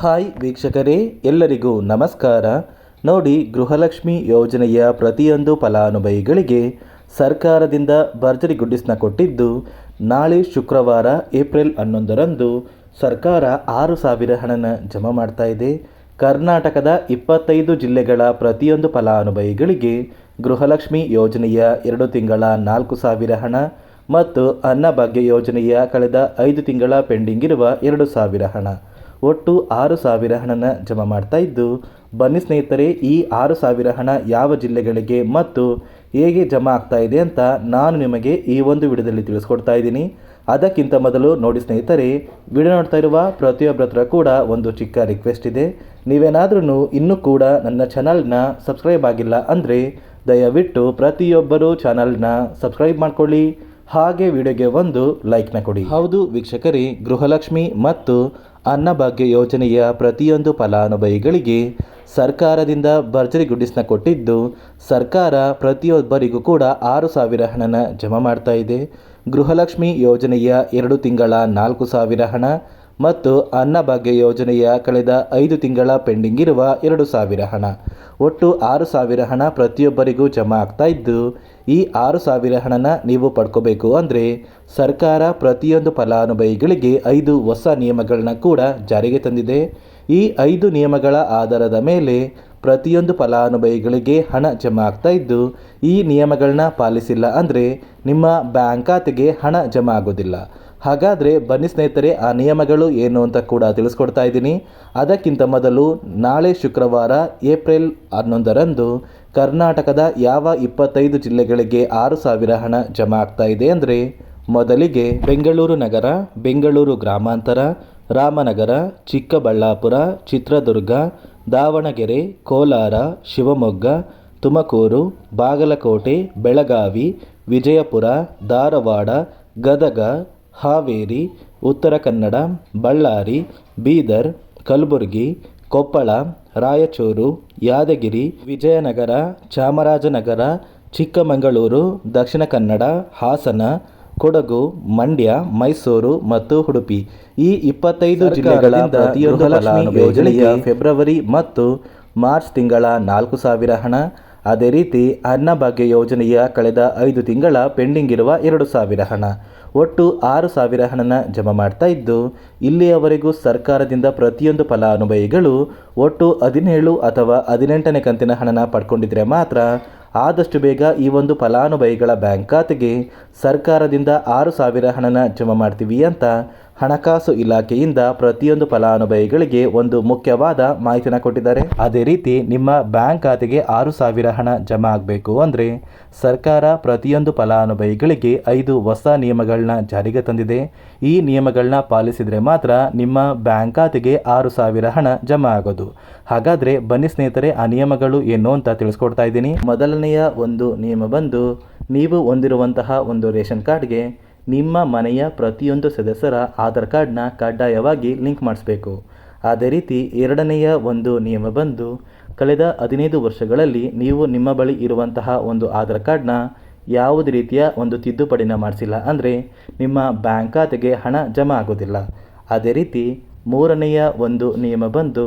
Hi ವೀಕ್ಷಕರೇ, ಎಲ್ಲರಿಗೂ ನಮಸ್ಕಾರ. ನೋಡಿ, ಗೃಹಲಕ್ಷ್ಮಿ ಯೋಜನೆಯ ಪ್ರತಿಯೊಂದು ಫಲಾನುಭವಿಗಳಿಗೆ ಸರ್ಕಾರದಿಂದ ಭರ್ಜರಿ ಗುಡ್ಡಿಸ್ನ ಕೊಟ್ಟಿದ್ದು, ನಾಳೆ ಶುಕ್ರವಾರ, ಏಪ್ರಿಲ್ ಹನ್ನೊಂದರಂದು ಸರ್ಕಾರ ಆರು ಸಾವಿರ ಹಣನ ಜಮಾ ಮಾಡ್ತಾ ಇದೆ. ಕರ್ನಾಟಕದ ಇಪ್ಪತ್ತೈದು ಜಿಲ್ಲೆಗಳ ಪ್ರತಿಯೊಂದು ಫಲಾನುಭವಿಗಳಿಗೆ ಗೃಹಲಕ್ಷ್ಮಿ ಯೋಜನೆಯ ಎರಡು ತಿಂಗಳ ನಾಲ್ಕು ಸಾವಿರ ಹಣ ಮತ್ತು ಅನ್ನಭಾಗ್ಯ ಯೋಜನೆಯ ಕಳೆದ ಐದು ತಿಂಗಳ ಪೆಂಡಿಂಗ್ ಇರುವ ಎರಡು ಸಾವಿರ ಹಣ. ಒಟ್ಟು ಆರು ಸಾವಿರ ಹಣನ ಜಮಾ ಮಾಡ್ತಾ ಇದ್ದು, ಬನ್ನಿ ಸ್ನೇಹಿತರೆ, ಈ ಆರು ಸಾವಿರ ಹಣ ಯಾವ ಜಿಲ್ಲೆಗಳಿಗೆ ಮತ್ತು ಹೇಗೆ ಜಮಾ ಆಗ್ತಾ ಇದೆ ಅಂತ ನಾನು ನಿಮಗೆ ಈ ಒಂದು ವಿಡಿಯೋದಲ್ಲಿ ತಿಳಿಸ್ಕೊಡ್ತಾ ಇದ್ದೀನಿ. ಅದಕ್ಕಿಂತ ಮೊದಲು ನೋಡಿ ಸ್ನೇಹಿತರೆ, ವಿಡಿಯೋ ನೋಡ್ತಾ ಇರುವ ಪ್ರತಿಯೊಬ್ಬರ ಹತ್ರ ಕೂಡ ಒಂದು ಚಿಕ್ಕ ರಿಕ್ವೆಸ್ಟ್ ಇದೆ. ನೀವೇನಾದ್ರೂ ಇನ್ನೂ ಕೂಡ ನನ್ನ ಚಾನಲ್ನ ಸಬ್ಸ್ಕ್ರೈಬ್ ಆಗಿಲ್ಲ ಅಂದರೆ ದಯವಿಟ್ಟು ಪ್ರತಿಯೊಬ್ಬರು ಚಾನಲ್ನ ಸಬ್ಸ್ಕ್ರೈಬ್ ಮಾಡ್ಕೊಳ್ಳಿ. ಹಾಗೆ ವಿಡಿಯೋಗೆ ಒಂದು ಲೈಕ್ನ ಕೊಡಿ. ಹೌದು ವೀಕ್ಷಕರೇ, ಗೃಹಲಕ್ಷ್ಮಿ ಮತ್ತು ಅನ್ನಭಾಗ್ಯ ಯೋಜನೆಯ ಪ್ರತಿಯೊಂದು ಫಲಾನುಭವಿಗಳಿಗೆ ಸರ್ಕಾರದಿಂದ ಭರ್ಜರಿ ಗುಡ್ಡಿಸ್ನ ಕೊಟ್ಟಿದ್ದು, ಸರ್ಕಾರ ಪ್ರತಿಯೊಬ್ಬರಿಗೂ ಕೂಡ ಆರು ಸಾವಿರ ಹಣನ ಜಮಾ ಮಾಡ್ತಾ ಇದೆ. ಗೃಹಲಕ್ಷ್ಮಿ ಯೋಜನೆಯ ಎರಡು ತಿಂಗಳ ನಾಲ್ಕು ಸಾವಿರ ಹಣ ಮತ್ತು ಅನ್ನಭಾಗ್ಯ ಯೋಜನೆಯ ಕಳೆದ ಐದು ತಿಂಗಳ ಪೆಂಡಿಂಗ್ ಇರುವ ಎರಡು ಸಾವಿರ ಹಣ. ಒಟ್ಟು ಆರು ಸಾವಿರ ಹಣ ಪ್ರತಿಯೊಬ್ಬರಿಗೂ ಜಮಾ ಆಗ್ತಾ ಇದ್ದು, ಈ ಆರು ಸಾವಿರ ಹಣನ ನೀವು ಪಡ್ಕೋಬೇಕು ಅಂದರೆ ಸರ್ಕಾರ ಪ್ರತಿಯೊಂದು ಫಲಾನುಭವಿಗಳಿಗೆ ಐದು ಹೊಸ ನಿಯಮಗಳನ್ನ ಕೂಡ ಜಾರಿಗೆ ತಂದಿದೆ. ಈ ಐದು ನಿಯಮಗಳ ಆಧಾರದ ಮೇಲೆ ಪ್ರತಿಯೊಂದು ಫಲಾನುಭವಿಗಳಿಗೆ ಹಣ ಜಮಾ ಆಗ್ತಾ ಇದ್ದು, ಈ ನಿಯಮಗಳನ್ನ ಪಾಲಿಸಿಲ್ಲ ಅಂದರೆ ನಿಮ್ಮ ಬ್ಯಾಂಕ್ ಖಾತೆಗೆ ಹಣ ಜಮಾ ಆಗೋದಿಲ್ಲ. ಹಾಗಾದರೆ ಬನ್ನಿ ಸ್ನೇಹಿತರೆ, ಆ ನಿಯಮಗಳು ಏನು ಅಂತ ಕೂಡ ತಿಳಿಸ್ಕೊಡ್ತಾ ಇದ್ದೀನಿ. ಅದಕ್ಕಿಂತ ಮೊದಲು ನಾಳೆ ಶುಕ್ರವಾರ, ಏಪ್ರಿಲ್ ಹನ್ನೊಂದರಂದು ಕರ್ನಾಟಕದ ಯಾವ ಇಪ್ಪತ್ತೈದು ಜಿಲ್ಲೆಗಳಿಗೆ ಆರು ಸಾವಿರ ಹಣ ಜಮಾ ಆಗ್ತಾ ಇದೆ ಅಂದರೆ, ಮೊದಲಿಗೆ ಬೆಂಗಳೂರು ನಗರ, ಬೆಂಗಳೂರು ಗ್ರಾಮಾಂತರ, ರಾಮನಗರ, ಚಿಕ್ಕಬಳ್ಳಾಪುರ, ಚಿತ್ರದುರ್ಗ, ದಾವಣಗೆರೆ, ಕೋಲಾರ, ಶಿವಮೊಗ್ಗ, ತುಮಕೂರು, ಬಾಗಲಕೋಟೆ, ಬೆಳಗಾವಿ, ವಿಜಯಪುರ, ಧಾರವಾಡ, ಗದಗ ಹಾವೇರಿ ಉತ್ತರ ಕನ್ನಡ ಬಳ್ಳಾರಿ ಬೀದರ್ ಕಲಬುರಗಿ ಕೊಪ್ಪಳ ರಾಯಚೂರು ಯಾದಗಿರಿ ವಿಜಯನಗರ ಚಾಮರಾಜನಗರ ಚಿಕ್ಕಮಗಳೂರು ದಕ್ಷಿಣ ಕನ್ನಡ ಹಾಸನ ಕೊಡಗು ಮಂಡ್ಯ ಮೈಸೂರು ಮತ್ತು ಉಡುಪಿ. ಈ ಇಪ್ಪತ್ತೈದು ಜಿಲ್ಲೆಗಳಿಂದ ಪ್ರತಿಯೊಂದು ಯೋಜನೆಯ ಫೆಬ್ರವರಿ ಮತ್ತು ಮಾರ್ಚ್ ತಿಂಗಳ ನಾಲ್ಕು ಸಾವಿರ ಹಣ ಅದೇ ರೀತಿ ಅನ್ನಭಾಗ್ಯ ಯೋಜನೆಯ ಕಳೆದ ಐದು ತಿಂಗಳ ಪೆಂಡಿಂಗ್ ಇರುವ ಎರಡು ಸಾವಿರ ಹಣ. ಒಟ್ಟು ಆರು ಸಾವಿರ ಹಣನ ಜಮಾ ಮಾಡ್ತಾ ಇದ್ದು, ಇಲ್ಲಿಯವರೆಗೂ ಸರ್ಕಾರದಿಂದ ಪ್ರತಿಯೊಂದು ಫಲಾನುಭವಿಗಳು ಒಟ್ಟು ಹದಿನೇಳು ಅಥವಾ ಹದಿನೆಂಟನೇ ಕಂತಿನ ಹಣನ ಪಡ್ಕೊಂಡಿದ್ರೆ ಮಾತ್ರ ಆದಷ್ಟು ಬೇಗ ಈ ಒಂದು ಫಲಾನುಭವಿಗಳ ಬ್ಯಾಂಕ್ ಖಾತೆಗೆ ಸರ್ಕಾರದಿಂದ ಆರು ಸಾವಿರ ಹಣನ ಜಮಾ ಮಾಡ್ತೀವಿ ಅಂತ ಹಣಕಾಸು ಇಲಾಖೆಯಿಂದ ಪ್ರತಿಯೊಂದು ಫಲಾನುಭವಿಗಳಿಗೆ ಒಂದು ಮುಖ್ಯವಾದ ಮಾಹಿತಿನ ಕೊಟ್ಟಿದ್ದಾರೆ. ಅದೇ ರೀತಿ ನಿಮ್ಮ ಬ್ಯಾಂಕ್ ಖಾತೆಗೆ ಆರು ಸಾವಿರ ಹಣ ಜಮಾ ಆಗಬೇಕು ಅಂದರೆ ಸರ್ಕಾರ ಪ್ರತಿಯೊಂದು ಫಲಾನುಭವಿಗಳಿಗೆ ಐದು ಹೊಸ ನಿಯಮಗಳನ್ನ ಜಾರಿಗೆ ತಂದಿದೆ. ಈ ನಿಯಮಗಳನ್ನ ಪಾಲಿಸಿದರೆ ಮಾತ್ರ ನಿಮ್ಮ ಬ್ಯಾಂಕ್ ಖಾತೆಗೆ ಆರು ಸಾವಿರ ಹಣ ಜಮಾ ಆಗೋದು. ಹಾಗಾದರೆ ಬನ್ನಿ ಸ್ನೇಹಿತರೆ, ಆ ನಿಯಮಗಳು ಏನು ಅಂತ ತಿಳಿಸ್ಕೊಡ್ತಾ ಇದ್ದೀನಿ. ಮೊದಲನೆಯ ಒಂದು ನಿಯಮ ಬಂದು, ನೀವು ಹೊಂದಿರುವಂತಹ ಒಂದು ರೇಷನ್ ಕಾರ್ಡ್ಗೆ ನಿಮ್ಮ ಮನೆಯ ಪ್ರತಿಯೊಂದು ಸದಸ್ಯರ ಆಧಾರ್ ಕಾರ್ಡ್ನ ಕಡ್ಡಾಯವಾಗಿ ಲಿಂಕ್ ಮಾಡಿಸ್ಬೇಕು. ಅದೇ ರೀತಿ ಎರಡನೆಯ ಒಂದು ನಿಯಮ ಬಂದು, ಕಳೆದ ಹದಿನೈದು ವರ್ಷಗಳಲ್ಲಿ ನೀವು ನಿಮ್ಮ ಬಳಿ ಇರುವಂತಹ ಒಂದು ಆಧಾರ್ ಕಾರ್ಡ್ನ ಯಾವುದೇ ರೀತಿಯ ಒಂದು ತಿದ್ದುಪಡಿನ ಮಾಡಿಸಿಲ್ಲ ಅಂದರೆ ನಿಮ್ಮ ಬ್ಯಾಂಕ್ ಖಾತೆಗೆ ಹಣ ಜಮಾ ಆಗೋದಿಲ್ಲ. ಅದೇ ರೀತಿ ಮೂರನೆಯ ಒಂದು ನಿಯಮ ಬಂದು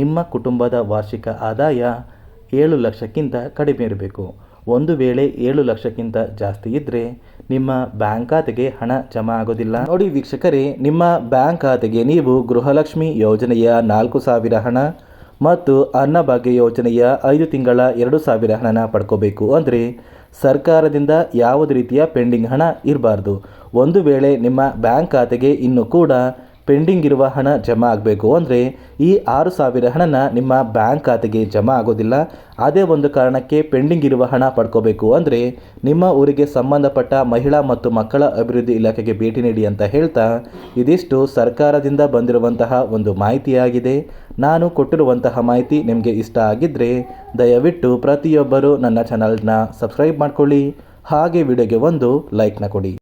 ನಿಮ್ಮ ಕುಟುಂಬದ ವಾರ್ಷಿಕ ಆದಾಯ ಏಳು ಲಕ್ಷಕ್ಕಿಂತ ಕಡಿಮೆ ಇರಬೇಕು. ಒಂದು ವೇಳೆ ಏಳು ಲಕ್ಷಕ್ಕಿಂತ ಜಾಸ್ತಿ ಇದ್ದರೆ ನಿಮ್ಮ ಬ್ಯಾಂಕ್ ಖಾತೆಗೆ ಹಣ ಜಮಾ ಆಗೋದಿಲ್ಲ. ನೋಡಿ ವೀಕ್ಷಕರೇ, ನಿಮ್ಮ ಬ್ಯಾಂಕ್ ಖಾತೆಗೆ ನೀವು ಗೃಹಲಕ್ಷ್ಮಿ ಯೋಜನೆಯ ನಾಲ್ಕು ಸಾವಿರ ಹಣ ಮತ್ತು ಅನ್ನಭಾಗ್ಯ ಯೋಜನೆಯ ಐದು ತಿಂಗಳ ಎರಡು ಸಾವಿರ ಹಣನ ಪಡ್ಕೋಬೇಕು. ಅಂದರೆ ಸರ್ಕಾರದಿಂದ ಯಾವುದೇ ರೀತಿಯ ಪೆಂಡಿಂಗ್ ಹಣ ಇರಬಾರ್ದು. ಒಂದು ವೇಳೆ ನಿಮ್ಮ ಬ್ಯಾಂಕ್ ಖಾತೆಗೆ ಇನ್ನೂ ಕೂಡ ಪೆಂಡಿಂಗ್ ಇರುವ ಹಣ ಜಮಾ ಆಗಬೇಕು ಅಂದರೆ ಈ ಆರು ಸಾವಿರ ಹಣನ ನಿಮ್ಮ ಬ್ಯಾಂಕ್ ಖಾತೆಗೆ ಜಮಾ ಆಗೋದಿಲ್ಲ. ಅದೇ ಒಂದು ಕಾರಣಕ್ಕೆ ಪೆಂಡಿಂಗ್ ಇರುವ ಹಣ ಪಡ್ಕೋಬೇಕು ಅಂದರೆ ನಿಮ್ಮ ಊರಿಗೆ ಸಂಬಂಧಪಟ್ಟ ಮಹಿಳಾ ಮತ್ತು ಮಕ್ಕಳ ಅಭಿವೃದ್ಧಿ ಇಲಾಖೆಗೆ ಭೇಟಿ ನೀಡಿ ಅಂತ ಹೇಳ್ತಾ ಇದಿಷ್ಟು ಸರ್ಕಾರದಿಂದ ಬಂದಿರುವಂತಹ ಒಂದು ಮಾಹಿತಿಯಾಗಿದೆ. ನಾನು ಕೊಟ್ಟಿರುವಂತಹ ಮಾಹಿತಿ ನಿಮಗೆ ಇಷ್ಟ ಆಗಿದ್ದರೆ ದಯವಿಟ್ಟು ಪ್ರತಿಯೊಬ್ಬರೂ ನನ್ನ ಚಾನಲ್ನ ಸಬ್ಸ್ಕ್ರೈಬ್ ಮಾಡ್ಕೊಳ್ಳಿ. ಹಾಗೆ ವಿಡಿಯೋಗೆ ಒಂದು ಲೈಕ್ನ ಕೊಡಿ.